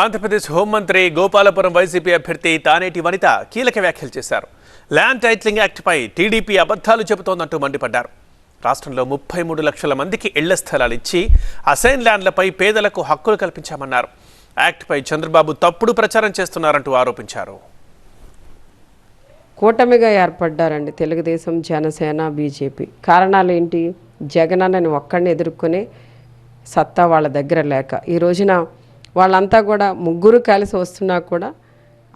ఆంధ్రప్రదేశ్ హోంమంత్రి గోపాలపురం వైసీపీ అభ్యర్థి తానేటి వనిత కీలక వ్యాఖ్యలు చేశారు. ల్యాండ్ టైటిలింగ్ యాక్ట్పై టీడీపీ అబద్ధాలు చెబుతోందంటూ మండిపడ్డారు. రాష్ట్రంలో ముప్పై మూడు లక్షల మందికి ఇళ్ళ స్థలాలు ఇచ్చి అసైన్ ల్యాండ్లపై పేదలకు హక్కులు కల్పించామన్నారు. యాక్ట్పై చంద్రబాబు తప్పుడు ప్రచారం చేస్తున్నారంటూ ఆరోపించారు. కూటమిగా ఏర్పడ్డారండి తెలుగుదేశం జనసేన బీజేపీ. కారణాలు ఏంటి? జగన్ అని ఒక్కడిని ఎదుర్కొనే సత్తా వాళ్ళ దగ్గర లేక. ఈ రోజున వాళ్ళంతా కూడా ముగ్గురు కలిసి వస్తున్నా కూడా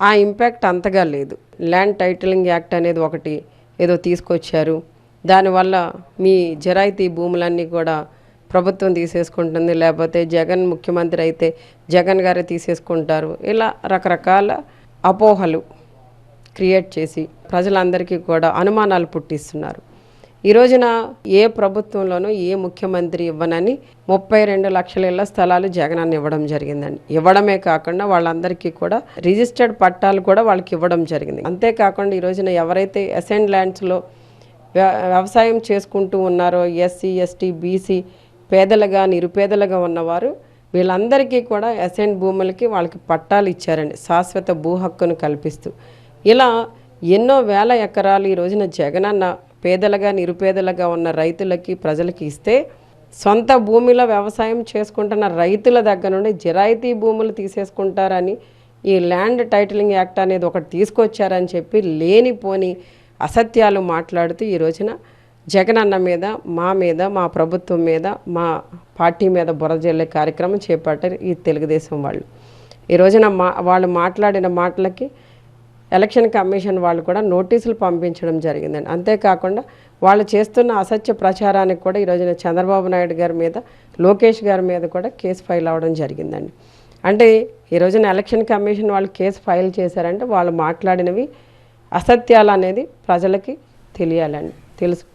ఆ ఇంపాక్ట్ అంతగా లేదు. ల్యాండ్ టైటిలింగ్ యాక్ట్ అనేది ఒకటి ఏదో తీసుకొచ్చారు. దానివల్ల మీ జరాయితీ భూములన్నీ కూడా ప్రభుత్వం తీసేసుకుంటుంది. లేకపోతే జగన్ ముఖ్యమంత్రి అయితే జగన్ గారే తీసేసుకుంటారు. ఇలా రకరకాల అపోహలు క్రియేట్ చేసి ప్రజలందరికీ కూడా అనుమానాలు పుట్టిస్తున్నారు. ఈ రోజున ఏ ప్రభుత్వంలోనూ ఏ ముఖ్యమంత్రి ఇవ్వనని ముప్పై రెండు లక్షల ఇళ్ళ స్థలాలు జగనాన్ని ఇవ్వడం జరిగిందండి. ఇవ్వడమే కాకుండా వాళ్ళందరికీ కూడా రిజిస్టర్డ్ పట్టాలు కూడా వాళ్ళకి ఇవ్వడం జరిగింది. అంతేకాకుండా ఈ రోజున ఎవరైతే అసెండ్ ల్యాండ్స్లో వ్య- వ్యవసాయం చేసుకుంటూ ఉన్నారో ఎస్సీ ఎస్టీ బీసీ పేదలుగా నిరుపేదలుగా ఉన్నవారు వీళ్ళందరికీ కూడా అసెంట్ భూములకి వాళ్ళకి పట్టాలు ఇచ్చారండి. శాశ్వత భూ హక్కును కల్పిస్తూ. ఇలా ఎన్నో వేల ఎకరాలు ఈ రోజున జగనన్న పేదలుగా నిరుపేదలుగా ఉన్న రైతులకి ప్రజలకి ఇస్తే సొంత భూమిలో వ్యవసాయం చేసుకుంటున్న రైతుల దగ్గర నుండి జిరాయితీ భూములు తీసేసుకుంటారని ఈ ల్యాండ్ టైటిలింగ్ యాక్ట్ అనేది ఒకటి తీసుకొచ్చారని చెప్పి లేనిపోని అసత్యాలు మాట్లాడుతూ ఈ రోజున జగన్ అన్న మీద మా మీద మా ప్రభుత్వం మీద మా పార్టీ మీద బురజల్లే కార్యక్రమం చేపట్టారు ఈ తెలుగుదేశం వాళ్ళు. ఈ రోజున మా వాళ్ళు మాట్లాడిన మాటలకి ఎలక్షన్ కమిషన్ వాళ్ళు కూడా నోటీసులు పంపించడం జరిగిందండి. అంతేకాకుండా వాళ్ళు చేస్తున్న అసత్య ప్రచారానికి కూడా ఈ రోజున చంద్రబాబు నాయుడు గారి మీద లోకేష్ గారి మీద కూడా కేసు ఫైల్ అవ్వడం జరిగిందండి. అంటే ఈ రోజున ఎలక్షన్ కమిషన్ వాళ్ళు కేసు ఫైల్ చేశారంటే వాళ్ళు మాట్లాడినవి అసత్యాలు అనేది ప్రజలకి తెలియాలండి. తెలుసు.